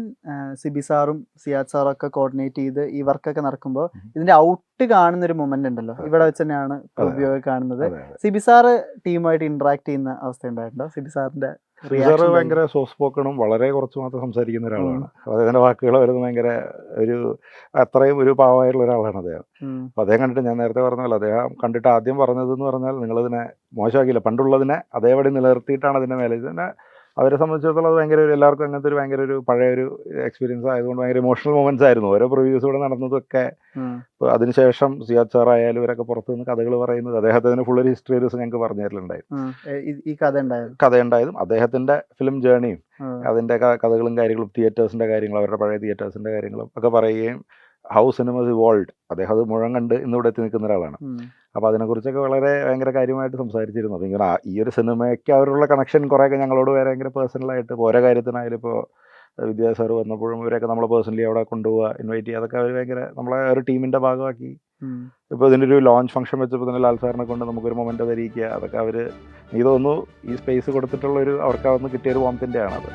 Speaker 2: സിബി സാറും സിയാദ് സാറും ഒക്കെ കോർഡിനേറ്റ് ചെയ്ത് ഈ വർക്കൊക്കെ നടക്കുമ്പോൾ ഇതിന്റെ ഔട്ട് കാണുന്ന ഒരു മൊമെന്റ് ഉണ്ടല്ലോ. ഇവിടെ വെച്ച് തന്നെയാണ്. ഉപയോഗം കാണുന്നത്. സിബി സാറ് ടീമായിട്ട് ഇന്ററാക്ട് ചെയ്യുന്ന അവസ്ഥ ഉണ്ടായിട്ടുണ്ടോ സിബി സാറിന്റെ reaction
Speaker 3: ഭയങ്കര സോഫ്റ്റ് സ്പോക്കണും വളരെ കുറച്ച് മാത്രം സംസാരിക്കുന്ന ഒരാളാണ്. അദ്ദേഹത്തിന്റെ വാക്കുകൾ വരുന്നത് ഭയങ്കര ഒരു അത്രയും ഒരു പാവമായിട്ടുള്ള ഒരാളാണ് അദ്ദേഹം. അപ്പൊ അദ്ദേഹം കണ്ടിട്ട് ഞാൻ നേരത്തെ പറഞ്ഞ പോലെ അദ്ദേഹം കണ്ടിട്ട് ആദ്യം പറഞ്ഞതെന്ന് പറഞ്ഞാൽ നിങ്ങളിതിനെ മോശമാക്കിയില്ല. പണ്ടുള്ളതിനെ അതേപടി നിലനിർത്തിയിട്ടാണ് അതിന്റെ മേലെ. ഇതിനെ അവരെ സംബന്ധിച്ചിടത്തോളം അത് ഭയങ്കര ഒരു എല്ലാവർക്കും അങ്ങനത്തെ ഒരു ഭയങ്കര ഒരു പഴയ ഒരു എക്സ്പീരിയൻസ് ആയതുകൊണ്ട് ഭയങ്കര ഇമോഷണൽ മൊമെന്റ്സ് ആയിരുന്നു. ഓരോ പ്രിവ്യൂസ് ഇവിടെ നടന്നതൊക്കെ. അതിനുശേഷം സിയാദ് സാർ ആയാലും ഇവരൊക്കെ പുറത്തു നിന്ന് കഥകൾ പറയുന്നത് അദ്ദേഹത്തിന് ഫുൾ ഒരു ഹിസ്റ്ററി ഒരു ദിവസം ഞങ്ങൾക്ക് പറഞ്ഞു തരലുണ്ടായിരുന്നു
Speaker 2: ഈ- കഥ
Speaker 3: കഥയുണ്ടായതും അദ്ദേഹത്തിന്റെ ഫിലിം ജേണിയും അതിന്റെ കഥകളും കാര്യങ്ങളും തിയേറ്റേഴ്സിന്റെ കാര്യങ്ങളും അവരുടെ പഴയ തിയേറ്റേഴ്സിന്റെ കാര്യങ്ങളും ഒക്കെ പറയുകയും ഹൗ സിനിമസ് ഇവോൾഡ് അദ്ദേഹം അത് മുഴം കണ്ട് ഇന്നിവിടെ എത്തി നിൽക്കുന്ന ഒരാളാണ്. അപ്പോൾ അതിനെക്കുറിച്ചൊക്കെ വളരെ ഭയങ്കര കാര്യമായിട്ട് സംസാരിച്ചിരുന്നു. അപ്പോൾ ഇങ്ങനെ ഈ ഒരു സിനിമയ്ക്ക് അവരുള്ള കണക്ഷൻ കുറേയൊക്കെ ഞങ്ങളോട് ഭയങ്കര പേഴ്സണലായിട്ട് ഇപ്പോൾ ഓരോ കാര്യത്തിനായാലും ഇപ്പോൾ വിദ്യാസാർ വന്നപ്പോഴും ഇവരൊക്കെ നമ്മളെ പേഴ്സണലി അവിടെ കൊണ്ടുപോവുക ഇൻവൈറ്റ് ചെയ്യുക അതൊക്കെ അവർ ഭയങ്കര നമ്മളെ ഒരു ടീമിന്റെ ഭാഗമാക്കി. ഇപ്പോൾ ഇതിന്റെ ഒരു ലോഞ്ച് ഫംഗ്ഷൻ വെച്ചപ്പോൾ തന്നെ ലാൽ സാറിനെ കൊണ്ട് നമുക്കൊരു മൊമെന്റ് ധരിക്കുക അതൊക്കെ അവർ നീ തോന്നുന്നു ഈ സ്പേസ് കൊടുത്തിട്ടുള്ളൊരു അവർക്ക് അവിടുന്ന് കിട്ടിയൊരു വോമത്തിന്റെ ആണത്